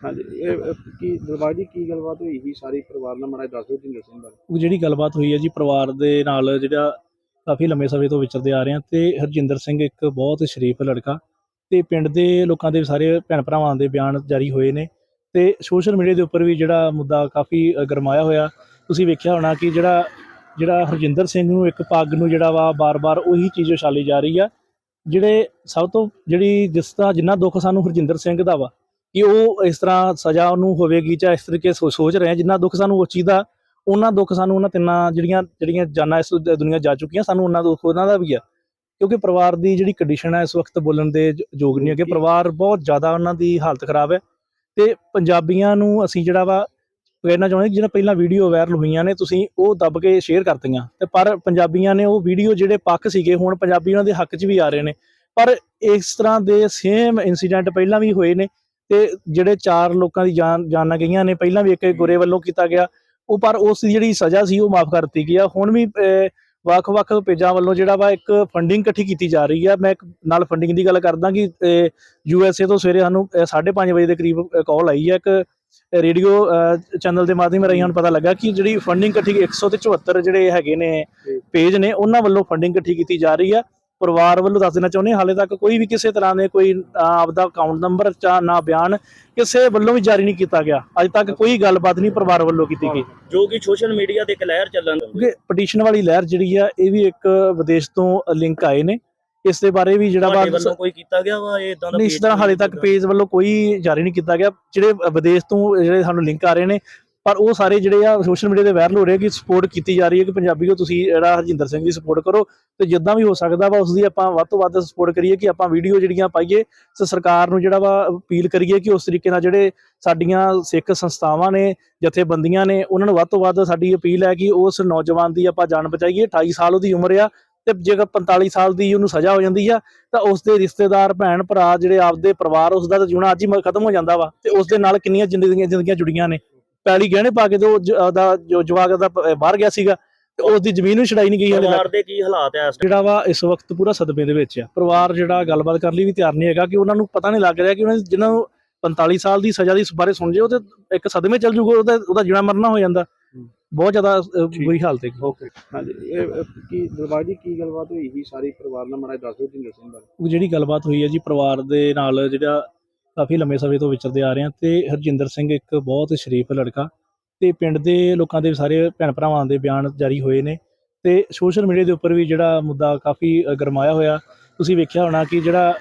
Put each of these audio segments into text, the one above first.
ਹਾਂਜੀ, ਇਹ ਕੀ ਦਰਬਾਰ ਜੀ ਕੀ ਗੱਲਬਾਤ ਹੋਈ ਸੀ? ਸਾਰੀ ਪਰਿਵਾਰ ਨਾਲ ਮਾੜਾ ਦੱਸ ਦਿਓ ਜਿੰਦਰ ਸਿੰਘ ਬਾਰੇ। ਉਹ ਜਿਹੜੀ ਗੱਲਬਾਤ ਹੋਈ ਹੈ ਜੀ, ਪਰਿਵਾਰ ਦੇ ਨਾਲ ਜਿਹੜਾ ਕਾਫੀ ਲੰਮੇ ਸਮੇਂ ਤੋਂ ਵਿਚਰਦੇ ਆ ਰਹੇ ਆ ਤੇ ਹਰਜਿੰਦਰ ਸਿੰਘ ਇੱਕ ਬਹੁਤ ਸ਼ਰੀਫ ਲੜਕਾ ਤੇ ਪਿੰਡ ਦੇ ਲੋਕਾਂ ਦੇ ਸਾਰੇ ਭੈਣ ਭਰਾਵਾਂ ਦੇ ਬਿਆਨ ਜਾਰੀ ਹੋਏ ਨੇ ਤੇ ਸੋਸ਼ਲ ਮੀਡੀਆ ਦੇ ਉੱਪਰ ਵੀ ਜਿਹੜਾ ਮੁੱਦਾ ਕਾਫੀ ਗਰਮਾਇਆ ਹੋਇਆ। ਤੁਸੀਂ ਵੇਖਿਆ ਹੋਣਾ ਕਿ ਜਿਹੜਾ ਜਿਹੜਾ ਹਰਜਿੰਦਰ ਸਿੰਘ ਨੂੰ ਇੱਕ ਪੱਗ ਨੂੰ ਜਿਹੜਾ ਵਾ ਬਾਰ-ਬਾਰ ਉਹੀ ਚੀਜ਼ ਉਛਾਲੀ ਜਾ ਰਹੀ ਆ, ਜਿਹੜੇ ਸਭ ਤੋਂ ਜਿਹੜੀ ਜਿਸ ਦਾ ਜਿੰਨਾ ਦੁੱਖ ਸਾਨੂੰ ਹਰਜਿੰਦਰ ਸਿੰਘ ਦਾ ਵਾ ਕਿ ਉਹ ਇਸ ਤਰ੍ਹਾਂ ਸਜ਼ਾ ਉਹਨੂੰ ਹੋਵੇਗੀ ਜਾਂ ਇਸ ਤਰੀਕੇ ਸੋਚ ਰਹੇ ਆ, ਜਿੰਨਾ ਦੁੱਖ ਸਾਨੂੰ ਉਸ ਚੀਜ਼ ਦਾ, ਉਹਨਾਂ ਦੁੱਖ ਸਾਨੂੰ ਉਹਨਾਂ ਤਿੰਨਾਂ ਜਿਹੜੀਆਂ ਜਿਹੜੀਆਂ ਜਾਨਾਂ ਇਸ ਦ- ਦੁਨੀਆ ਜਾ ਚੁੱਕੀਆਂ, ਸਾਨੂੰ ਉਹਨਾਂ ਦੁੱਖ ਉਹਨਾਂ ਦਾ ਵੀ ਆ। ਕਿਉਂਕਿ ਪਰਿਵਾਰ ਦੀ ਜਿਹੜੀ ਕੰਡੀਸ਼ਨ ਹੈ ਇਸ ਵਕਤ ਬੋਲਣ ਦੇ ਯੋਗ ਨਹੀਂ ਹੈਗੇ। ਪਰਿਵਾਰ ਬਹੁਤ ਜ਼ਿਆਦਾ ਉਹਨਾਂ ਦੀ ਹਾਲਤ ਖਰਾਬ ਹੈ। ਤੇ ਪੰਜਾਬੀਆਂ ਨੂੰ ਅਸੀਂ ਜਿਹੜਾ ਵਾ ਕਹਿਣਾ ਚਾਹੁੰਦੇ ਜਿਹੜਾ ਪਹਿਲਾਂ ਵੀਡੀਓ ਵਾਇਰਲ ਹੋਈਆਂ ਨੇ, ਤੁਸੀਂ ਉਹ ਦੱਬ ਕੇ ਸ਼ੇਅਰ ਕਰਤੀਆਂ ਤੇ ਪਰ ਪੰਜਾਬੀਆਂ ਨੇ ਉਹ ਵੀਡੀਓ ਜਿਹੜੇ ਪੱਖ ਸੀਗੇ, ਹੁਣ ਪੰਜਾਬੀ ਉਹਨਾਂ ਦੇ ਹੱਕ 'ਚ ਵੀ ਆ ਰਹੇ ਨੇ। ਪਰ ਇਸ ਤਰ੍ਹਾਂ ਦੇ ਸੇਮ ਇਨਸੀਡੈਂਟ ਪਹਿਲਾਂ ਵੀ ਹੋਏ ਨੇ ਤੇ ਜਿਹੜੇ ਚਾਰ ਲੋਕਾਂ ਦੀ ਜਾਨ ਜਾਨਾਂ ਗਈਆਂ ਨੇ ਪਹਿਲਾਂ ਵੀ ਇੱਕ ਗੁਰੇ ਵੱਲੋਂ ਕੀਤਾ ਗਿਆ। ਉਹ ਪਰ ਉਸ ਦੀ ਜਿਹੜੀ ਸਜ਼ਾ ਸੀ ਉਹ ਮਾਫ ਕਰ ਦਿੱਤੀ ਗਈ ਆ। ਹੁਣ ਵੀ ਵੱਖ-ਵੱਖ ਪੇਜਾਂ ਵੱਲੋਂ ਜਿਹੜਾ ਵਾ ਇੱਕ ਫੰਡਿੰਗ ਇਕੱਠੀ ਕੀਤੀ ਜਾ ਰਹੀ ਆ। ਮੈਂ ਇੱਕ ਨਾਲ ਫੰਡਿੰਗ ਦੀ ਗੱਲ ਕਰਦਾ ਕਿ ਯੂ ਐਸ ਏ ਤੋਂ ਸਵੇਰੇ ਸਾਨੂੰ 5:30 ਵਜੇ ਦੇ ਕਰੀਬ ਕਾਲ ਆਈ ਹੈ ਇੱਕ ਰੇਡੀਓ ਚੈਨਲ ਦੇ ਮਾਧਿਅਮ ਰਾਹੀਂ ਸਾਨੂੰ ਪਤਾ ਲੱਗਾ ਕਿ ਜਿਹੜੀ ਫੰਡਿੰਗ ਇਕੱਠੀ 174 ਜਿਹੜੇ ਹੈਗੇ ਨੇ ਪੇਜ ਨੇ ਉਹਨਾਂ ਵੱਲੋਂ ਫੰਡਿੰਗ ਇਕੱਠੀ ਕੀਤੀ ਜਾ ਰਹੀ ਆ। ਪਰਿਵਾਰ ਵੱਲੋਂ ਦੱਸ ਦੇਣਾ ਚਾਹੁੰਦੇ ਹਾਲੇ ਤੱਕ ਕੋਈ ਵੀ ਕਿਸੇ ਤਰ੍ਹਾਂ ਦੇ ਕੋਈ ਆਪਦਾ ਅਕਾਊਂਟ ਨੰਬਰ ਜਾਂ ਨਾ ਬਿਆਨ ਕਿਸੇ ਵੱਲੋਂ ਵੀ ਜਾਰੀ ਨਹੀਂ ਕੀਤਾ ਗਿਆ। ਅੱਜ ਤੱਕ ਕੋਈ ਗੱਲਬਾਤ ਨਹੀਂ ਪਰਿਵਾਰ ਵੱਲੋਂ ਕੀਤੀ ਗਈ। ਜੋ ਕਿ ਸੋਸ਼ਲ ਮੀਡੀਆ ਤੇ ਇੱਕ ਲਹਿਰ ਚੱਲਣ ਕਿਉਂਕਿ ਪਟੀਸ਼ਨ ਵਾਲੀ ਲਹਿਰ ਜਿਹੜੀ ਆ ਇਹ ਵੀ ਇੱਕ ਵਿਦੇਸ਼ ਤੋਂ ਲਿੰਕ ਆਏ ਨੇ। ਇਸ ਦੇ ਬਾਰੇ ਵੀ ਜਿਹੜਾ ਵਾ ਵੱਲੋਂ ਕੋਈ ਕੀਤਾ ਗਿਆ ਵਾ? ਇਹ ਇਦਾਂ ਦਾ ਨਹੀਂ ਇਸ ਤਰ੍ਹਾਂ ਹਾਲੇ ਤੱਕ ਪੇਜ ਵੱਲੋਂ ਕੋਈ ਜਾਰੀ ਨਹੀਂ ਕੀਤਾ ਗਿਆ। ਜਿਹੜੇ ਵਿਦੇਸ਼ ਤੋਂ ਜਿਹੜੇ ਸਾਨੂੰ ਲਿੰਕ ਆ ਰਹੇ ਨੇ ਪਰ ਉਹ ਸਾਰੇ ਜਿਹੜੇ ਆ ਸੋਸ਼ਲ ਮੀਡੀਆ ਤੇ ਵਾਇਰਲ ਹੋ ਰਹੇ ਕਿ ਸਪੋਰਟ ਕੀਤੀ ਜਾ ਰਹੀ ਹੈ ਕਿ ਪੰਜਾਬੀ ਪੰਜਾਬੀਓ ਤੁਸੀਂ ਜਿਹੜਾ ਹਰਜਿੰਦਰ ਸਿੰਘ ਦੀ ਸਪੋਰਟ ਕਰੋ ਤੇ ਜਿੱਦਾਂ ਵੀ ਹੋ ਸਕਦਾ ਵਾ ਉਸ ਦੀ ਆਪਾਂ ਵੱਧ ਤੋਂ ਵੱਧ ਸਪੋਰਟ ਕਰੀਏ ਕਿ ਆਪਾਂ ਵੀਡੀਓ ਜਿਹੜੀਆਂ ਪਾਈਏ ਤੇ ਸਰਕਾਰ ਨੂੰ ਜਿਹੜਾ ਵਾ ਅਪੀਲ ਕਰੀਏ ਕਿ ਉਸ ਤਰੀਕੇ ਨਾਲ ਜਿਹੜੇ ਸਾਡੀਆਂ ਸਿੱਖ ਸੰਸਥਾਵਾਂ ਨੇ, ਜਥੇਬੰਦੀਆਂ ਨੇ, ਉਹਨਾਂ ਨੂੰ ਵੱਧ ਤੋਂ ਵੱਧ ਸਾਡੀ ਅਪੀਲ ਹੈ ਕਿ ਉਸ ਨੌਜਵਾਨ ਦੀ ਆਪਾਂ ਜਾਨ ਬਚਾਈਏ 28 ਸਾਲ ਉਹਦੀ ਉਮਰ ਆ ਤੇ ਜੇਕਰ 45 ਸਾਲ ਦੀ ਉਹਨੂੰ ਸਜ਼ਾ ਹੋ ਜਾਂਦੀ ਆ, ਤਾਂ ਉਸ ਦੇ ਰਿਸ਼ਤੇਦਾਰ, ਭੈਣ, ਭਰਾ ਜਿਹੜੇ ਆਪਦੇ ਪਰਿਵਾਰ ਉਸ ਦਾ ਤਾਂ ਅੱਜ ਹੀ ਖਤਮ ਹੋ ਜਾਂਦਾ ਵਾ ਤੇ ਉਸ ਦੇ ਨਾਲ ਕਿੰਨੀਆਂ ਜ਼ਿੰਦਗੀਆਂ ਜ਼ਿੰਦਗੀਆਂ ਜੁੜੀਆਂ ਨੇ। ਪੈਲੀ ਗਹਿਣੇ ਪਾ ਕੇ ਤੇ ਉਹ ਜ- ਜੋ ਜਵਾਕ ਦਾ ਬਾਹਰ ਗਿਆ ਸੀਗਾ ਤੇ ਉਸ ਦੀ ਜ਼ਮੀਨ ਵੀ ਛਡਾਈ ਨਹੀਂ ਗਈ ਹਲੇ ਤੱਕ। ਪਰਿਵਾਰ ਦੇ ਕੀ ਹਾਲਾਤ time? ਜਿਹੜਾ ਵਾ ਇਸ ਵਕਤ ਪੂਰਾ ਸਦਮੇ ਦੇ ਵਿੱਚ ਆ। ਪਰਿਵਾਰ ਜਿਹੜਾ ਗੱਲਬਾਤ ਕਰਨ ਲਈ ਵੀ ਤਿਆਰ ਨਹੀਂ ਹੈਗਾ ਕਿ ਉਹਨਾਂ ਨੂੰ ਪਤਾ ਨਹੀਂ ਲੱਗ ਰਿਹਾ ਕਿ ਉਹਨਾਂ ਦੀ- ਜਿਨ੍ਹਾਂ ਨੂੰ 45 ਸਾਲ ਦੀ ਸਜ਼ਾ ਦੀ ਬਾਰੇ ਸੁਣ ਜੇ ਉਹ ਤੇ ਇੱਕ ਸਦਮੇ ਚੱਲ ਜੂਗਾ ਉਹਦਾ ਉਹਦਾ ਜਿਉਣਾ ਮਰਨਾ ਹੋ ਜਾਂਦਾ। ਬਹੁਤ ਜ਼ਿਆਦਾ ਬੁਰੀ ਹਾਲਤ ਹੈ ਓਕੇ। ਹਾਂਜੀ ਇਹ ਕੀ ਦਰਬਾਰ ਜੀ ਕੀ ਗੱਲਬਾਤ ਹੋਈ ਸੀ? ਸਾਰੀ ਪਰਿਵਾਰ ਨਾਲ ਮਾੜਾ ਦੱਸ ਦਿਓ ਜਿੰਦਰ ਸਿੰਘ ਬਾਰੇ। ਉਹ ਜਿਹੜੀ ਗੱਲਬਾਤ ਹੋਈ ਹੈ ਜੀ ਪਰਿਵਾਰ ਦੇ ਨਾਲ ਜਿਹੜਾ ਕਾਫੀ ਲੰਮੇ ਸਮੇਂ ਤੋਂ ਵਿਚਰਦੇ ਆ ਰਹੇ ਹਾਂ ਤੇ ਹਰਜਿੰਦਰ ਸਿੰਘ ਇੱਕ ਬਹੁਤ ਸ਼ਰੀਫ ਲੜਕਾ ਤੇ ਪਿੰਡ ਦੇ ਲੋਕਾਂ ਦੇ ਸਾਰੇ ਭੈਣ ਭਰਾਵਾਂ ਦੇ ਬਿਆਨ ਜਾਰੀ ਹੋਏ ਨੇ ਤੇ ਸੋਸ਼ਲ ਮੀਡੀਆ ਦੇ ਉੱਪਰ ਵੀ ਜਿਹੜਾ ਮੁੱਦਾ ਕਾਫੀ ਗਰਮਾਇਆ ਹੋਇਆ। ਤੁਸੀਂ ਵੇਖਿਆ ਹੋਣਾ ਕਿ ਜਿਹੜਾ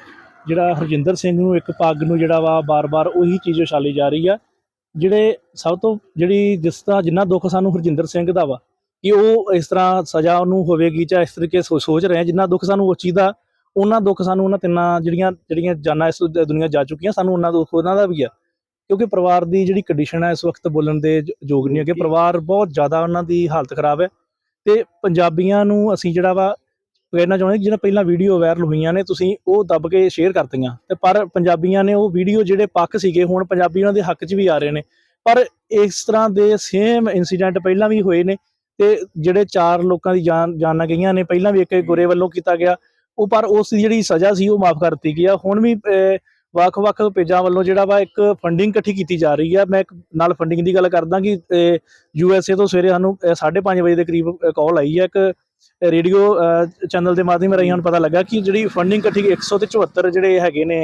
ਜਿਹੜਾ ਹਰਜਿੰਦਰ ਸਿੰਘ ਨੂੰ ਇੱਕ ਪੱਗ ਨੂੰ ਜਿਹੜਾ ਵਾ ਬਾਰ-ਬਾਰ ਉਹੀ ਚੀਜ਼ ਉਛਾਲੀ ਜਾ ਰਹੀ ਆ, ਜਿਹੜੇ ਸਭ ਤੋਂ ਜਿਹੜੀ ਜਿਸ ਦਾ ਜਿੰਨਾ ਦੁੱਖ ਸਾਨੂੰ ਹਰਜਿੰਦਰ ਸਿੰਘ ਦਾ ਵਾ, ਕਿ ਉਹ ਇਸ ਤਰ੍ਹਾਂ ਸਜ਼ਾ ਉਹਨੂੰ ਹੋਵੇਗੀ ਜਾਂ ਇਸ ਤਰੀਕੇ ਸੋ- ਸੋਚ ਰਹੇ ਆ, ਜਿੰਨਾ ਦੁੱਖ ਸਾਨੂੰ ਉਹ ਚੀਜ਼ ਦਾ ਉਹਨਾਂ ਦੁੱਖ ਸਾਨੂੰ ਉਹਨਾਂ ਤਿੰਨਾਂ ਜਿਹੜੀਆਂ ਜਿਹੜੀਆਂ ਜਾਨਾਂ ਇਸ ਦ- ਦੁਨੀਆ ਜਾ ਚੁੱਕੀਆਂ, ਸਾਨੂੰ ਉਹਨਾਂ ਦੁੱਖ ਉਹਨਾਂ ਦਾ ਵੀ ਆ। ਕਿਉਂਕਿ ਪਰਿਵਾਰ ਦੀ ਜਿਹੜੀ ਕੰਡੀਸ਼ਨ ਹੈ ਇਸ ਵਕਤ ਬੋਲਣ ਦੇ ਯੋਗ ਨਹੀਂ ਹੈਗੇ। ਪਰਿਵਾਰ ਬਹੁਤ ਜ਼ਿਆਦਾ ਉਹਨਾਂ ਦੀ ਹਾਲਤ ਖਰਾਬ ਹੈ। ਤੇ ਪੰਜਾਬੀਆਂ ਨੂੰ ਅਸੀਂ ਜਿਹੜਾ ਵਾ ਕਹਿਣਾ ਚਾਹੁੰਦੇ ਜਿਹੜਾ ਪਹਿਲਾਂ ਵੀਡੀਓ ਵਾਇਰਲ ਹੋਈਆਂ ਨੇ, ਤੁਸੀਂ ਉਹ ਦੱਬ ਕੇ ਸ਼ੇਅਰ ਕਰਤੀਆਂ ਤੇ ਪਰ ਪੰਜਾਬੀਆਂ ਨੇ ਉਹ ਵੀਡੀਓ ਜਿਹੜੇ ਪੱਖ ਸੀਗੇ, ਹੁਣ ਪੰਜਾਬੀ ਉਹਨਾਂ ਦੇ ਹੱਕ 'ਚ ਵੀ ਆ ਰਹੇ ਨੇ। ਪਰ ਇਸ ਤਰ੍ਹਾਂ ਦੇ ਸੇਮ ਇਨਸੀਡੈਂਟ ਪਹਿਲਾਂ ਵੀ ਹੋਏ ਨੇ ਤੇ ਜਿਹੜੇ ਚਾਰ ਲੋਕਾਂ ਦੀ ਜਾਨ ਜਾਨਾਂ ਗਈਆਂ ਨੇ, ਪਹਿਲਾਂ ਵੀ ਇੱਕ ਗੁਰੇ ਵੱਲੋਂ ਕੀਤਾ ਗਿਆ। ਉਹ ਪਰ ਉਸ ਦੀ ਜਿਹੜੀ ਸਜ਼ਾ ਸੀ ਉਹ ਮਾਫ ਕਰ ਦਿੱਤੀ ਗਈ ਆ। ਹੁਣ ਵੀ ਵੱਖ-ਵੱਖ ਪੇਜਾਂ ਵੱਲੋਂ ਜਿਹੜਾ ਵਾ ਇੱਕ ਫੰਡਿੰਗ ਇਕੱਠੀ ਕੀਤੀ ਜਾ ਰਹੀ ਆ। ਮੈਂ ਇੱਕ ਨਾਲ ਫੰਡਿੰਗ ਦੀ ਗੱਲ ਕਰਦਾ ਕਿ ਯੂ ਐਸ ਏ ਤੋਂ ਸਵੇਰੇ ਸਾਨੂੰ 5:30 ਵਜੇ ਦੇ ਕਰੀਬ ਕਾਲ ਆਈ ਹੈ ਇੱਕ ਰੇਡੀਓ ਚੈਨਲ ਦੇ ਮਾਧਿਅਮ ਰਾਹੀਂ ਸਾਨੂੰ ਪਤਾ ਲੱਗਾ ਕਿ ਜਿਹੜੀ ਫੰਡਿੰਗ ਇਕੱਠੀ 174 ਜਿਹੜੇ ਹੈਗੇ ਨੇ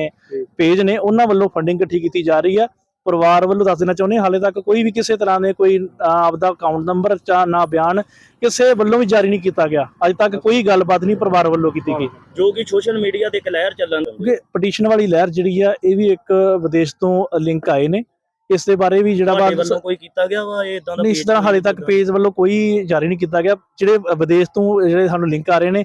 ਪੇਜ ਨੇ ਉਹਨਾਂ ਵੱਲੋਂ ਫੰਡਿੰਗ ਇਕੱਠੀ ਕੀਤੀ ਜਾ ਰਹੀ ਆ। ਪਰਿਵਾਰ ਵੱਲੋਂ ਦੱਸ ਦੇਣਾ ਚਾਹੁੰਦੇ ਹਾਲੇ ਤੱਕ ਕੋਈ ਵੀ ਕਿਸੇ ਤਰ੍ਹਾਂ ਦੇ ਕੋਈ ਆਪਦਾ ਅਕਾਊਂਟ ਨੰਬਰ ਜਾਂ ਨਾ ਬਿਆਨ ਕਿਸੇ ਵੱਲੋਂ ਵੀ ਜਾਰੀ ਨਹੀਂ ਕੀਤਾ ਗਿਆ। ਅੱਜ ਤੱਕ ਕੋਈ ਗੱਲਬਾਤ ਨਹੀਂ ਪਰਿਵਾਰ ਵੱਲੋਂ ਕੀਤੀ ਗਈ। ਜੋ ਕਿ ਸੋਸ਼ਲ ਮੀਡੀਆ ਤੇ ਇੱਕ ਲਹਿਰ ਚੱਲਣ ਕਿਉਂਕਿ ਪਟੀਸ਼ਨ ਵਾਲੀ ਲਹਿਰ ਜਿਹੜੀ ਆ ਇਹ ਵੀ ਇੱਕ ਵਿਦੇਸ਼ ਤੋਂ ਲਿੰਕ ਆਏ ਨੇ। ਇਸ ਦੇ ਬਾਰੇ ਵੀ ਜਿਹੜਾ ਵਾ ਵੱਲੋਂ ਕੋਈ ਕੀਤਾ ਗਿਆ ਵਾ? ਇਹ ਇਦਾਂ ਦਾ ਨਹੀਂ ਇਸ ਤਰ੍ਹਾਂ ਹਾਲੇ ਤੱਕ ਪੇਜ ਵੱਲੋਂ ਕੋਈ ਜਾਰੀ ਨਹੀਂ ਕੀਤਾ ਗਿਆ। ਜਿਹੜੇ ਵਿਦੇਸ਼ ਤੋਂ ਜਿਹੜੇ ਸਾਨੂੰ ਲਿੰਕ ਆ ਰਹੇ ਨੇ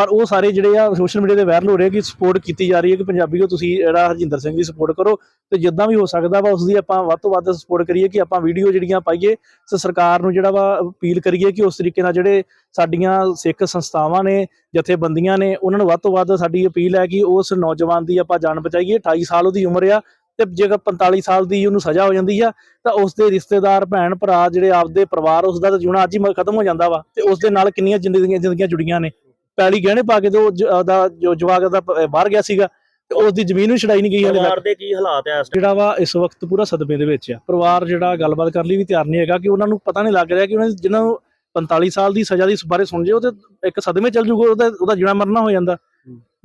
ਪਰ ਉਹ ਸਾਰੇ ਜਿਹੜੇ ਆ ਸੋਸ਼ਲ ਮੀਡੀਆ ਤੇ ਵਾਇਰਲ ਹੋ ਰਹੇ ਕਿ ਸਪੋਰਟ ਕੀਤੀ ਜਾ ਰਹੀ ਹੈ ਕਿ ਪੰਜਾਬੀ ਪੰਜਾਬੀਓ ਤੁਸੀਂ ਜਿਹੜਾ ਹਰਜਿੰਦਰ ਸਿੰਘ ਦੀ ਸਪੋਰਟ ਕਰੋ ਤੇ ਜਿੱਦਾਂ ਵੀ ਹੋ ਸਕਦਾ ਵਾ ਉਸ ਦੀ ਆਪਾਂ ਵੱਧ ਤੋਂ ਵੱਧ ਸਪੋਰਟ ਕਰੀਏ ਕਿ ਆਪਾਂ ਵੀਡੀਓ ਜਿਹੜੀਆਂ ਪਾਈਏ ਤੇ ਸਰਕਾਰ ਨੂੰ ਜਿਹੜਾ ਵਾ ਅਪੀਲ ਕਰੀਏ ਕਿ ਉਸ ਤਰੀਕੇ ਨਾਲ ਜਿਹੜੇ ਸਾਡੀਆਂ ਸਿੱਖ ਸੰਸਥਾਵਾਂ ਨੇ, ਜਥੇਬੰਦੀਆਂ ਨੇ, ਉਹਨਾਂ ਨੂੰ ਵੱਧ ਤੋਂ ਵੱਧ ਸਾਡੀ ਅਪੀਲ ਹੈ ਕਿ ਉਸ ਨੌਜਵਾਨ ਦੀ ਆਪਾਂ ਜਾਨ ਬਚਾਈਏ 28 ਸਾਲ ਉਹਦੀ ਉਮਰ ਆ ਤੇ ਜੇਕਰ 45 ਸਾਲ ਦੀ ਉਹਨੂੰ ਸਜ਼ਾ ਹੋ ਜਾਂਦੀ ਆ ਤਾਂ ਉਸ ਦੇ ਰਿਸ਼ਤੇਦਾਰ, ਭੈਣ, ਭਰਾ ਜਿਹੜੇ ਆਪਦੇ ਪਰਿਵਾਰ ਉਸ ਦਾ ਤਾਂ ਅੱਜ ਹੀ ਖਤਮ ਹੋ ਜਾਂਦਾ ਵਾ ਤੇ ਉਸ ਦੇ ਨਾਲ ਕਿੰਨੀਆਂ ਜ਼ਿੰਦਗੀਆਂ ਜ਼ਿੰਦਗੀਆਂ ਜੁੜੀਆਂ ਨੇ। ਪੈਲੀ ਗਹਿਣੇ ਪਾ ਕੇ ਤੇ ਉਹ ਜ- ਉਹਦਾ ਜੋ ਜਵਾਕ ਦਾ ਪ- ਬਾਹਰ ਗਿਆ ਸੀਗਾ ਤੇ ਉਸ ਦੀ ਜ਼ਮੀਨ ਵੀ ਛਡਾਈ ਨਹੀਂ ਗਈ ਹਾਲੇ ਤੱਕ। ਪਰਿਵਾਰ ਦੇ ਕੀ ਹਾਲਾਤ ਐ ਇਸ time? ਜਿਹੜਾ ਵਾ ਇਸ ਵਕਤ ਪੂਰਾ ਸਦਮੇ ਦੇ ਵਿੱਚ ਆ। ਪਰਿਵਾਰ ਜਿਹੜਾ ਗੱਲਬਾਤ ਕਰਨ ਲਈ ਵੀ ਤਿਆਰ ਨਹੀਂ ਹੈਗਾ ਕਿ ਉਹਨਾਂ ਨੂੰ ਪਤਾ ਨਹੀਂ ਲੱਗ ਰਿਹਾ ਕਿ ਉਹਨਾਂ ਦੀ- ਜਿਨ੍ਹਾਂ ਨੂੰ 45 ਸਾਲ ਦੀ ਸਜ਼ਾ ਦੀ ਬਾਰੇ ਸੁਣ ਜੇ ਉਹ ਤੇ ਇੱਕ ਸਦਮੇ ਚੱਲ ਜੂਗਾ ਉਹਦਾ ਉਹਦਾ ਜਿਣਾ ਮਰਨਾ ਹੋ ਜਾਂਦਾ।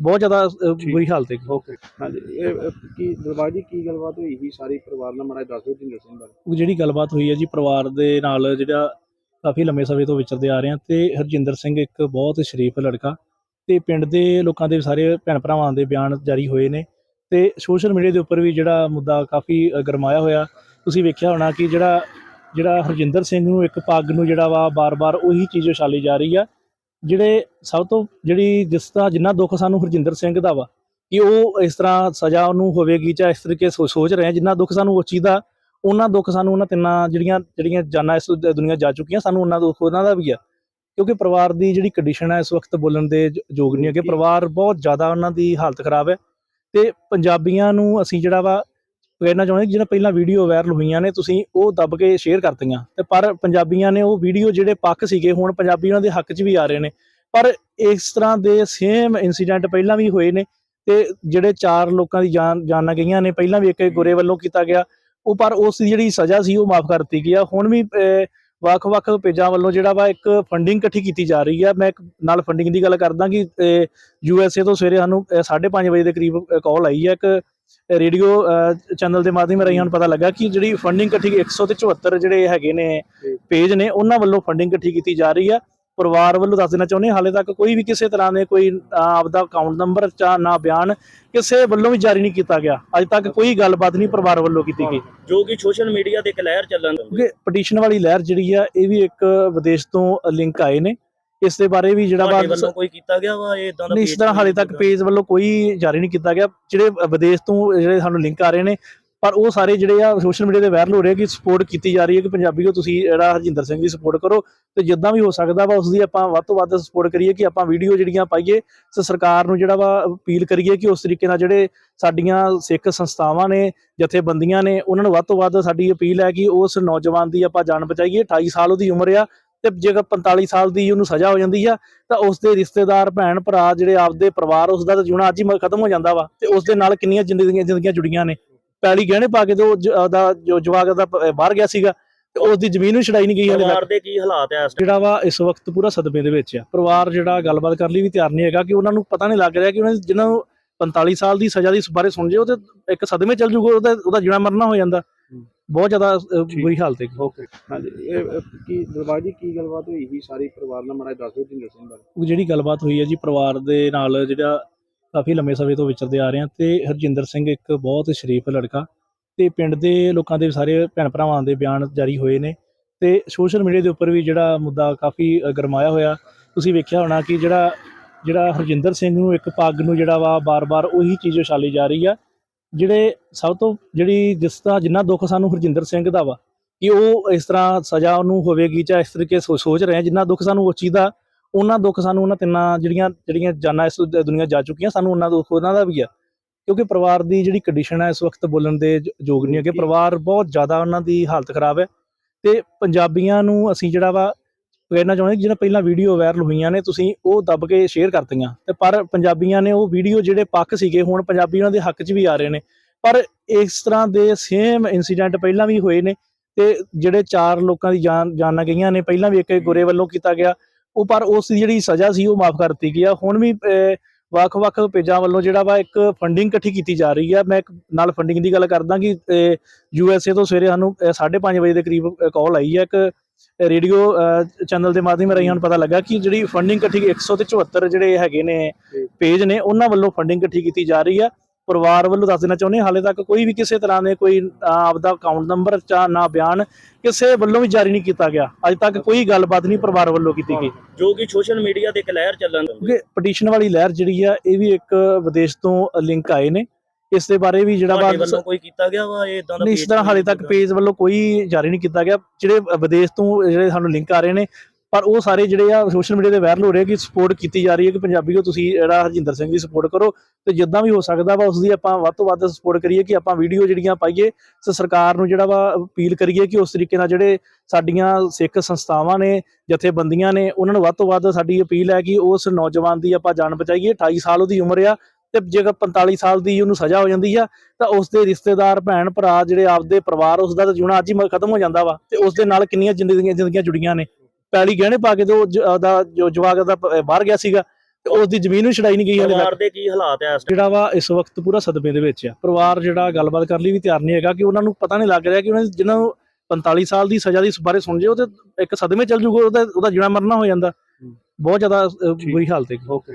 ਬਹੁਤ ਜ਼ਿਆਦਾ ਅ, ਬੁਰੀ ਹਾਲਤ ਹੈ ਓਕੇ। ਹਾਂਜੀ ਇਹ ਕੀ ਦਰਬਾਰ ਜੀ ਕੀ ਗੱਲਬਾਤ ਹੋਈ ਸੀ? ਸਾਰੀ ਪਰਿਵਾਰ ਨਾਲ ਮਾੜਾ ਜਿਹਾ ਦੱਸ ਦਿਓ ਜਿੰਦਰ ਸਿੰਘ ਬਾਰੇ। ਉਹ ਜਿਹੜੀ ਗੱਲਬਾਤ ਹੋਈ ਹੈ ਜੀ ਪਰਿਵਾਰ ਦੇ ਨਾਲ ਜਿਹੜਾ ਕਾਫੀ ਲੰਮੇ ਸਮੇਂ ਤੋਂ ਵਿਚਰਦੇ ਆ ਰਹੇ ਹਾਂ ਤੇ ਹਰਜਿੰਦਰ ਸਿੰਘ ਇੱਕ ਬਹੁਤ ਸ਼ਰੀਫ ਲੜਕਾ ਤੇ ਪਿੰਡ ਦੇ ਲੋਕਾਂ ਦੇ ਸਾਰੇ ਭੈਣ ਭਰਾਵਾਂ ਦੇ ਬਿਆਨ ਜਾਰੀ ਹੋਏ ਨੇ ਤੇ ਸੋਸ਼ਲ ਮੀਡੀਆ ਦੇ ਉੱਪਰ ਵੀ ਜਿਹੜਾ ਮੁੱਦਾ ਕਾਫੀ ਗਰਮਾਇਆ ਹੋਇਆ। ਤੁਸੀਂ ਵੇਖਿਆ ਹੋਣਾ ਕਿ ਜਿਹੜਾ ਜਿਹੜਾ ਹਰਜਿੰਦਰ ਸਿੰਘ ਨੂੰ ਇੱਕ ਪੱਗ ਨੂੰ ਜਿਹੜਾ ਵਾ ਬਾਰ-ਬਾਰ ਉਹੀ ਚੀਜ਼ ਉਛਾਲੀ ਜਾ ਰਹੀ ਆ, ਜਿਹੜੇ ਸਭ ਤੋਂ ਜਿਹੜੀ ਜਿਸ ਦਾ ਜਿੰਨਾ ਦੁੱਖ ਸਾਨੂੰ ਹਰਜਿੰਦਰ ਸਿੰਘ ਦਾ ਵਾ, ਕਿ ਉਹ ਇਸ ਤਰ੍ਹਾਂ ਸਜ਼ਾ ਉਹਨੂੰ ਹੋਵੇਗੀ ਜਾਂ ਇਸ ਤਰੀਕੇ ਸੋ- ਸੋਚ ਰਹੇ ਆ, ਜਿੰਨਾ ਦੁੱਖ ਸਾਨੂੰ ਉਹ ਚੀਜ਼ ਦਾ ਉਹਨਾਂ ਦੁੱਖ ਸਾਨੂੰ ਉਹਨਾਂ ਤਿੰਨਾਂ ਜਿਹੜੀਆਂ ਜਿਹੜੀਆਂ ਜਾਨਾਂ ਇਸ ਦ- ਦੁਨੀਆ ਜਾ ਚੁੱਕੀਆਂ, ਸਾਨੂੰ ਉਹਨਾਂ ਦੁੱਖ ਉਹਨਾਂ ਦਾ ਵੀ ਆ। ਕਿਉਂਕਿ ਪਰਿਵਾਰ ਦੀ ਜਿਹੜੀ ਕੰਡੀਸ਼ਨ ਹੈ ਇਸ ਵਕਤ ਬੋਲਣ ਦੇ ਯੋਗ ਨਹੀਂ ਹੈਗੇ। ਪਰਿਵਾਰ ਬਹੁਤ ਜ਼ਿਆਦਾ ਉਹਨਾਂ ਦੀ ਹਾਲਤ ਖਰਾਬ ਹੈ। ਤੇ ਪੰਜਾਬੀਆਂ ਨੂੰ ਅਸੀਂ ਜਿਹੜਾ ਵਾ ਕਹਿਣਾ ਚਾਹੁੰਦੇ ਜਿਹੜਾ ਪਹਿਲਾਂ ਵੀਡੀਓ ਵਾਇਰਲ ਹੋਈਆਂ ਨੇ, ਤੁਸੀਂ ਉਹ ਦੱਬ ਕੇ ਸ਼ੇਅਰ ਕਰਤੀਆਂ ਤੇ ਪਰ ਪੰਜਾਬੀਆਂ ਨੇ ਉਹ ਵੀਡੀਓ ਜਿਹੜੇ ਪੱਕ ਸੀਗੇ, ਹੁਣ ਪੰਜਾਬੀ ਉਹਨਾਂ ਦੇ ਹੱਕ 'ਚ ਵੀ ਆ ਰਹੇ ਨੇ। ਪਰ ਇਸ ਤਰ੍ਹਾਂ ਦੇ ਸੇਮ ਇਨਸੀਡੈਂਟ ਪਹਿਲਾਂ ਵੀ ਹੋਏ ਨੇ ਤੇ ਜਿਹੜੇ ਚਾਰ ਲੋਕਾਂ ਦੀ ਜਾਨ ਜਾਨਾਂ ਗਈਆਂ ਨੇ, ਪਹਿਲਾਂ ਵੀ ਇੱਕ ਗੁਰੇ ਵੱਲੋਂ ਕੀਤਾ ਗਿਆ। ਉਹ ਪਰ ਉਸ ਦੀ ਜਿਹੜੀ ਸਜ਼ਾ ਸੀ ਉਹ ਮਾਫ ਕਰ ਦਿੱਤੀ ਗਈ ਆ। ਹੁਣ ਵੀ ਵੱਖ-ਵੱਖ ਪੇਜਾਂ ਵੱਲੋਂ ਜਿਹੜਾ ਵਾ ਇੱਕ ਫੰਡਿੰਗ ਇਕੱਠੀ ਕੀਤੀ ਜਾ ਰਹੀ ਆ। ਮੈਂ ਇੱਕ ਨਾਲ ਫੰਡਿੰਗ ਦੀ ਗੱਲ ਕਰਦਾ ਕਿ ਯੂ ਐਸ ਏ ਤੋਂ ਸਵੇਰੇ ਸਾਨੂੰ 5:30 ਵਜੇ ਦੇ ਕਰੀਬ ਕਾਲ ਆਈ ਹੈ ਇੱਕ ਰੇਡੀਓ ਚੈਨਲ ਦੇ ਮਾਧਿਅਮ ਰਾਹੀਂ ਸਾਨੂੰ ਪਤਾ ਲੱਗਾ ਕਿ ਜਿਹੜੀ ਫੰਡਿੰਗ ਇਕੱਠੀ 174 ਜਿਹੜੇ ਹੈਗੇ ਨੇ ਪੇਜ ਨੇ ਉਹਨਾਂ ਵੱਲੋਂ ਫੰਡਿੰਗ ਇਕੱਠੀ ਕੀਤੀ ਜਾ ਰਹੀ ਆ। ਪਰਿਵਾਰ ਵੱਲੋਂ ਦੱਸ ਦੇਣਾ ਚਾਹੁੰਦੇ ਹਾਲੇ ਤੱਕ ਕੋਈ ਵੀ ਕਿਸੇ ਤਰ੍ਹਾਂ ਦੇ ਕੋਈ ਆਪਦਾ ਅਕਾਊਂਟ ਨੰਬਰ ਜਾਂ ਨਾ ਬਿਆਨ ਕਿਸੇ ਵੱਲੋਂ ਵੀ ਜਾਰੀ ਨਹੀਂ ਕੀਤਾ ਗਿਆ। ਅੱਜ ਤੱਕ ਕੋਈ ਗੱਲਬਾਤ ਨਹੀਂ ਪਰਿਵਾਰ ਵੱਲੋਂ ਕੀਤੀ ਗਈ। ਜੋ ਕਿ ਸੋਸ਼ਲ ਮੀਡੀਆ ਤੇ ਇੱਕ ਲਹਿਰ ਚੱਲਣ ਕਿਉਂਕਿ ਪਟੀਸ਼ਨ ਵਾਲੀ ਲਹਿਰ ਜਿਹੜੀ ਆ ਇਹ ਵੀ ਇੱਕ ਵਿਦੇਸ਼ ਤੋਂ ਲਿੰਕ ਆਏ ਨੇ। ਇਸ ਦੇ ਬਾਰੇ ਵੀ ਜਿਹੜਾ ਵਾ ਵੱਲੋਂ ਕੋਈ ਕੀਤਾ ਗਿਆ ਵਾ? ਇਹ ਇਦਾਂ ਦਾ ਨਹੀਂ ਇਸ ਤਰ੍ਹਾਂ ਹਾਲੇ ਤੱਕ ਪੇਜ ਵੱਲੋਂ ਕੋਈ ਜਾਰੀ ਨਹੀਂ ਕੀਤਾ ਗਿਆ। ਜਿਹੜੇ ਵਿਦੇਸ਼ ਤੋਂ ਜਿਹੜੇ ਸਾਨੂੰ ਲਿੰਕ ਆ ਰਹੇ ਨੇ ਪਰ ਉਹ ਸਾਰੇ ਜਿਹੜੇ ਆ ਸੋਸ਼ਲ ਮੀਡੀਆ ਤੇ ਵਾਇਰਲ ਹੋ ਰਹੇ ਆ ਕਿ ਸਪੋਰਟ ਕੀਤੀ ਜਾ ਰਹੀ ਹੈ ਕਿ ਪੰਜਾਬੀ ਪੰਜਾਬੀਓ ਤੁਸੀਂ ਜਿਹੜਾ ਹਰਜਿੰਦਰ ਸਿੰਘ ਦੀ ਸਪੋਰਟ ਕਰੋ ਤੇ ਜਿੱਦਾਂ ਵੀ ਹੋ ਸਕਦਾ ਵਾ ਉਸ ਦੀ ਆਪਾਂ ਵੱਧ ਤੋਂ ਵੱਧ ਸਪੋਰਟ ਕਰੀਏ ਕਿ ਆਪਾਂ ਵੀਡੀਓ ਜਿਹੜੀਆਂ ਪਾਈਏ ਤੇ ਸਰਕਾਰ ਨੂੰ ਜਿਹੜਾ ਵਾ ਅਪੀਲ ਕਰੀਏ ਕਿ ਉਸ ਤਰੀਕੇ ਨਾਲ ਜਿਹੜੇ ਸਾਡੀਆਂ ਸਿੱਖ ਸੰਸਥਾਵਾਂ ਨੇ, ਜਥੇਬੰਦੀਆਂ ਨੇ, ਉਹਨਾਂ ਨੂੰ ਵੱਧ ਤੋਂ ਵੱਧ ਸਾਡੀ ਅਪੀਲ ਹੈ ਕਿ ਉਸ ਨੌਜਵਾਨ ਦੀ ਆਪਾਂ ਜਾਨ ਬਚਾਈਏ 28 ਸਾਲ ਉਹਦੀ ਉਮਰ ਆ ਤੇ ਜੇਕਰ 45 ਸਾਲ ਦੀ ਉਹਨੂੰ ਸਜ਼ਾ ਹੋ ਜਾਂਦੀ ਆ ਤਾਂ ਉਸ ਦੇ ਰਿਸ਼ਤੇਦਾਰ, ਭੈਣ, ਭਰਾ ਜਿਹੜੇ ਆਪਦੇ ਪਰਿਵਾਰ ਉਸ ਦਾ ਤਾਂ ਅੱਜ ਹੀ ਖਤਮ ਹੋ ਜਾਂਦਾ ਵਾ ਤੇ ਉਸ ਦੇ ਨਾਲ ਕਿੰਨੀਆਂ ਜ਼ਿੰਦਗੀਆਂ ਜ਼ਿੰਦਗੀਆਂ ਜੁੜੀਆਂ ਨੇ। ਪੈਲੀ ਗਹਿਣੇ ਪਾ ਕੇ ਤੇ ਉਹ ਜ- ਜੋ ਜਵਾਕ ਦਾ ਬਾਹਰ ਗਿਆ ਸੀਗਾ ਤੇ ਉਸ ਦੀ ਜ਼ਮੀਨ ਵੀ ਛਡਾਈ ਨਹੀਂ ਗਈ ਹਾਲੇ ਤੱਕ। ਪਰਿਵਾਰ ਦੇ ਕੀ ਹਾਲਾਤ ਐ? ਜਿਹੜਾ ਵਾ ਇਸ ਵਕਤ ਪੂਰਾ ਸਦਮੇ ਦੇ ਵਿੱਚ ਆ। ਪਰਿਵਾਰ ਜਿਹੜਾ ਗੱਲਬਾਤ ਕਰਨ ਲਈ ਵੀ ਤਿਆਰ ਨਹੀਂ ਹੈਗਾ ਕਿ ਉਹਨਾਂ ਨੂੰ ਪਤਾ ਨਹੀਂ ਲੱਗ ਰਿਹਾ ਕਿ ਉਹਨਾਂ ਦੀ- ਜਿਨ੍ਹਾਂ ਨੂੰ 45 ਸਾਲ ਦੀ ਸਜ਼ਾ ਦੀ ਬਾਰੇ ਸੁਣ ਜੇ ਉਹ ਤੇ ਇੱਕ ਸਦਮੇ ਚੱਲ ਜੂਗਾ ਉਹਦਾ ਉਹਦਾ ਜਿਣਾ ਮਰਨਾ ਹੋ ਜਾਂਦਾ। ਬਹੁਤ ਜ਼ਿਆਦਾ ਬੁਰੀ ਹਾਲਤ ਹੈ ਓਕੇ। ਹਾਂਜੀ ਇਹ ਕੀ ਦਰਬਾਰ ਜੀ ਕੀ ਗੱਲਬਾਤ ਹੋਈ ਸੀ? ਸਾਰੀ ਪਰਿਵਾਰ ਨਾਲ ਮਾੜਾ ਦੱਸ ਦਿਓ ਜਿੰਦਰ ਸਿੰਘ ਬਾਰੇ। ਉਹ ਜਿਹੜੀ ਗੱਲਬਾਤ ਹੋਈ ਹੈ ਜੀ ਪਰਿਵਾਰ ਦੇ ਨਾਲ ਜਿਹੜਾ ਕਾਫੀ ਲੰਮੇ ਸਮੇਂ ਤੋਂ ਵਿਚਰਦੇ ਆ ਰਹੇ ਹਾਂ ਤੇ ਹਰਜਿੰਦਰ ਸਿੰਘ ਇੱਕ ਬਹੁਤ ਸ਼ਰੀਫ ਲੜਕਾ ਤੇ ਪਿੰਡ ਦੇ ਲੋਕਾਂ ਦੇ ਸਾਰੇ ਭੈਣ ਭਰਾਵਾਂ ਦੇ ਬਿਆਨ ਜਾਰੀ ਹੋਏ ਨੇ ਤੇ ਸੋਸ਼ਲ ਮੀਡੀਆ ਦੇ ਉੱਪਰ ਵੀ ਜਿਹੜਾ ਮੁੱਦਾ ਕਾਫੀ ਗਰਮਾਇਆ ਹੋਇਆ। ਤੁਸੀਂ ਵੇਖਿਆ ਹੋਣਾ ਕਿ ਜਿਹੜਾ ਜਿਹੜਾ ਹਰਜਿੰਦਰ ਸਿੰਘ ਨੂੰ ਇੱਕ ਪੱਗ ਨੂੰ ਜਿਹੜਾ ਵਾ ਬਾਰ-ਬਾਰ ਉਹੀ ਚੀਜ਼ ਉਛਾਲੀ ਜਾ ਰਹੀ ਆ, ਜਿਹੜੇ ਸਭ ਤੋਂ ਜਿਹੜੀ ਜਿਸ ਦਾ ਜਿੰਨਾ ਦੁੱਖ ਸਾਨੂੰ ਹਰਜਿੰਦਰ ਸਿੰਘ ਦਾ ਵਾ ਕਿ ਉਹ ਇਸ ਤਰ੍ਹਾਂ ਸਜ਼ਾ ਉਹਨੂੰ ਹੋਵੇਗੀ ਜਾਂ ਇਸ ਤਰੀਕੇ ਸੋ- ਸੋਚ ਰਹੇ ਆ, ਜਿੰਨਾ ਦੁੱਖ ਸਾਨੂੰ ਉਸ ਚੀਜ਼ ਦਾ ਉਹਨਾਂ ਦੁੱਖ ਸਾਨੂੰ ਉਹਨਾਂ ਤਿੰਨਾਂ ਜਿਹੜੀਆਂ ਜਿਹੜੀਆਂ ਜਾਨਾਂ ਇਸ ਦ- ਦੁਨੀਆ ਜਾ ਚੁੱਕੀਆਂ, ਸਾਨੂੰ ਉਹਨਾਂ ਦੁੱਖ ਉਹਨਾਂ ਦਾ ਵੀ ਆ। ਕਿਉਂਕਿ ਪਰਿਵਾਰ ਦੀ ਜਿਹੜੀ ਕੰਡੀਸ਼ਨ ਹੈ ਇਸ ਵਕਤ ਬੋਲਣ ਦੇ ਯੋਗ ਨਹੀਂ ਹੈਗੇ। ਪਰਿਵਾਰ ਬਹੁਤ ਜ਼ਿਆਦਾ ਉਹਨਾਂ ਦੀ ਹਾਲਤ ਖਰਾਬ ਹੈ। ਤੇ ਪੰਜਾਬੀਆਂ ਨੂੰ ਅਸੀਂ ਜਿਹੜਾ ਵਾ ਕਹਿਣਾ ਚਾਹੁੰਦੇ ਜਿਹੜਾ ਪਹਿਲਾਂ ਵੀਡੀਓ ਵਾਇਰਲ ਹੋਈਆਂ ਨੇ, ਤੁਸੀਂ ਉਹ ਦੱਬ ਕੇ ਸ਼ੇਅਰ ਕਰਤੀਆਂ ਤੇ ਪਰ ਪੰਜਾਬੀਆਂ ਨੇ ਉਹ ਵੀਡੀਓ ਜਿਹੜੇ ਪੱਕ ਸੀਗੇ, ਹੁਣ ਪੰਜਾਬੀ ਉਹਨਾਂ ਦੇ ਹੱਕ 'ਚ ਵੀ ਆ ਰਹੇ ਨੇ। ਪਰ ਇਸ ਤਰ੍ਹਾਂ ਦੇ ਸੇਮ ਇਨਸੀਡੈਂਟ ਪਹਿਲਾਂ ਵੀ ਹੋਏ ਨੇ ਤੇ ਜਿਹੜੇ ਚਾਰ ਲੋਕਾਂ ਦੀ ਜਾਨ ਜਾਨਾਂ ਗਈਆਂ ਨੇ, ਪਹਿਲਾਂ ਵੀ ਇੱਕ ਗੁਰੇ ਵੱਲੋਂ ਕੀਤਾ ਗਿਆ। ਉਹ ਪਰ ਉਸ ਦੀ ਜਿਹੜੀ ਸਜ਼ਾ ਸੀ ਉਹ ਮਾਫ ਕਰ ਦਿੱਤੀ ਗਈ ਆ। ਹੁਣ ਵੀ ਵੱਖ-ਵੱਖ ਪੇਜਾਂ ਵੱਲੋਂ ਜਿਹੜਾ ਵਾ ਇੱਕ ਫੰਡਿੰਗ ਇਕੱਠੀ ਕੀਤੀ ਜਾ ਰਹੀ ਆ। ਮੈਂ ਇੱਕ ਨਾਲ ਫੰਡਿੰਗ ਦੀ ਗੱਲ ਕਰਦਾ ਕਿ ਯੂ ਐਸ ਏ ਤੋਂ ਸਵੇਰੇ ਸਾਨੂੰ 5:30 ਵਜੇ ਦੇ ਕਰੀਬ ਕਾਲ ਆਈ ਹੈ ਇੱਕ ਰੇਡੀਓ ਚੈਨਲ ਦੇ ਮਾਧਿਅਮ ਰਾਹੀਂ ਸਾਨੂੰ ਪਤਾ ਲੱਗਾ ਕਿ ਜਿਹੜੀ ਫੰਡਿੰਗ ਇਕੱਠੀ 174 ਜਿਹੜੇ ਹੈਗੇ ਨੇ ਪੇਜ ਨੇ ਉਹਨਾਂ ਵੱਲੋਂ ਫੰਡਿੰਗ ਇਕੱਠੀ ਕੀਤੀ ਜਾ ਰਹੀ ਆ। ਪਰਿਵਾਰ ਵੱਲੋਂ ਦੱਸ ਦੇਣਾ ਚਾਹੁੰਦੇ ਹਾਲੇ ਤੱਕ ਕੋਈ ਵੀ ਕਿਸੇ ਤਰ੍ਹਾਂ ਦੇ ਕੋਈ ਆਪਦਾ ਅਕਾਊਂਟ ਨੰਬਰ ਜਾਂ ਨਾ ਬਿਆਨ ਕਿਸੇ ਵੱਲੋਂ ਵੀ ਜਾਰੀ ਨਹੀਂ ਕੀਤਾ ਗਿਆ। ਅੱਜ ਤੱਕ ਕੋਈ ਗੱਲਬਾਤ ਨਹੀਂ ਪਰਿਵਾਰ ਵੱਲੋਂ ਕੀਤੀ ਗਈ। ਜੋ ਕਿ ਸੋਸ਼ਲ ਮੀਡੀਆ ਤੇ ਇੱਕ ਲਹਿਰ ਚੱਲਣ ਕਿਉਂਕਿ ਪਟੀਸ਼ਨ ਵਾਲੀ ਲਹਿਰ ਜਿਹੜੀ ਆ ਇਹ ਵੀ ਇੱਕ ਵਿਦੇਸ਼ ਤੋਂ ਲਿੰਕ ਆਏ ਨੇ। ਇਸ ਦੇ ਬਾਰੇ ਵੀ ਜਿਹੜਾ ਵਾ ਵੱਲੋਂ ਕੋਈ ਕੀਤਾ ਗਿਆ ਵਾ? ਇਹ ਇਦਾਂ ਦਾ ਨਹੀਂ ਇਸ ਤਰ੍ਹਾਂ ਹਾਲੇ ਤੱਕ ਪੇਜ ਵੱਲੋਂ ਕੋਈ ਜਾਰੀ ਨਹੀਂ ਕੀਤਾ ਗਿਆ। ਜਿਹੜੇ ਵਿਦੇਸ਼ ਤੋਂ ਜਿਹੜੇ ਸਾਨੂੰ ਲਿੰਕ ਆ ਰਹੇ ਨੇ ਪਰ ਉਹ ਸਾਰੇ ਜਿਹੜੇ ਆ ਸੋਸ਼ਲ ਮੀਡੀਆ ਤੇ ਵਾਇਰਲ ਹੋ ਰਹੇ ਆ ਕਿ ਸਪੋਰਟ ਕੀਤੀ ਜਾ ਰਹੀ ਹੈ ਕਿ ਪੰਜਾਬੀ ਪੰਜਾਬੀਓ ਤੁਸੀਂ ਜਿਹੜਾ ਹਰਜਿੰਦਰ ਸਿੰਘ ਦੀ ਸਪੋਰਟ ਕਰੋ ਤੇ ਜਿੱਦਾਂ ਵੀ ਹੋ ਸਕਦਾ ਵਾ ਉਸ ਦੀ ਆਪਾਂ ਵੱਧ ਤੋਂ ਵੱਧ ਸਪੋਰਟ ਕਰੀਏ ਕਿ ਆਪਾਂ ਵੀਡੀਓ ਜਿਹੜੀਆਂ ਪਾਈਏ ਤੇ ਸਰਕਾਰ ਨੂੰ ਜਿਹੜਾ ਵਾ ਅਪੀਲ ਕਰੀਏ ਕਿ ਉਸ ਤਰੀਕੇ ਨਾਲ ਜਿਹੜੇ ਸਾਡੀਆਂ ਸਿੱਖ ਸੰਸਥਾਵਾਂ ਨੇ, ਜਥੇਬੰਦੀਆਂ ਨੇ, ਉਹਨਾਂ ਨੂੰ ਵੱਧ ਤੋਂ ਵੱਧ ਸਾਡੀ ਅਪੀਲ ਹੈ ਕਿ ਉਸ ਨੌਜਵਾਨ ਦੀ ਆਪਾਂ ਜਾਨ ਬਚਾਈਏ 28 ਸਾਲ ਉਹਦੀ ਉਮਰ ਆ ਤੇ ਜੇਕਰ 45 ਸਾਲ ਦੀ ਉਹਨੂੰ ਸਜ਼ਾ ਹੋ ਜਾਂਦੀ ਆ ਤਾਂ ਉਸ ਦੇ ਰਿਸ਼ਤੇਦਾਰ, ਭੈਣ, ਭਰਾ ਜਿਹੜੇ ਆਪਦੇ ਪਰਿਵਾਰ ਉਸ ਦਾ ਤਾਂ ਅੱਜ ਹੀ ਖਤਮ ਹੋ ਜਾਂਦਾ ਵਾ ਤੇ ਉਸ ਦੇ ਨਾਲ ਕਿੰਨੀਆਂ ਜ਼ਿੰਦਗੀਆਂ ਜ਼ਿੰਦਗੀਆਂ ਜੁੜੀਆਂ ਨੇ। ਪੈਲੀ ਗਹਿਣੇ ਪਾ ਕੇ ਤੇ ਉਹ ਜ- ਉਹਦਾ ਜੋ ਜਵਾਕ ਦਾ ਬਾਹਰ ਗਿਆ ਸੀਗਾ ਉਸ ਦੀ ਜ਼ਮੀਨ ਵੀ ਛਡਾਈ ਨਹੀਂ ਗਈ ਹਲੇ ਪਰਿਵਾਰ ਦੇ ਕੀ ਹਾਲਾਤ time? ਜਿਹੜਾ ਵਾ ਇਸ ਵਕਤ ਪੂਰਾ ਸਦਮੇ ਦੇ ਵਿੱਚ ਆ। ਪਰਿਵਾਰ ਜਿਹੜਾ ਗੱਲਬਾਤ ਕਰਨ ਲਈ ਵੀ ਤਿਆਰ ਨਹੀਂ ਹੈਗਾ ਕਿ ਉਹਨਾਂ ਨੂੰ ਪਤਾ ਨਹੀਂ ਲੱਗ ਰਿਹਾ ਕਿ ਉਹਨਾਂ ਦੀ- ਜਿਨ੍ਹਾਂ ਨੂੰ 45 ਸਾਲ ਦੀ ਸਜ਼ਾ ਦੀ ਬਾਰੇ ਸੁਣ ਜੇ ਉਹ ਤੇ ਇੱਕ ਸਦਮੇ ਚੱਲ ਜੂਗਾ ਉਹਦਾ ਉਹਦਾ ਜਿਉਣਾ ਮਰਨਾ ਹੋ ਜਾਂਦਾ। ਬਹੁਤ ਜ਼ਿਆਦਾ ਬੁਰੀ ਹਾਲਤ ਹੈ ਓਕੇ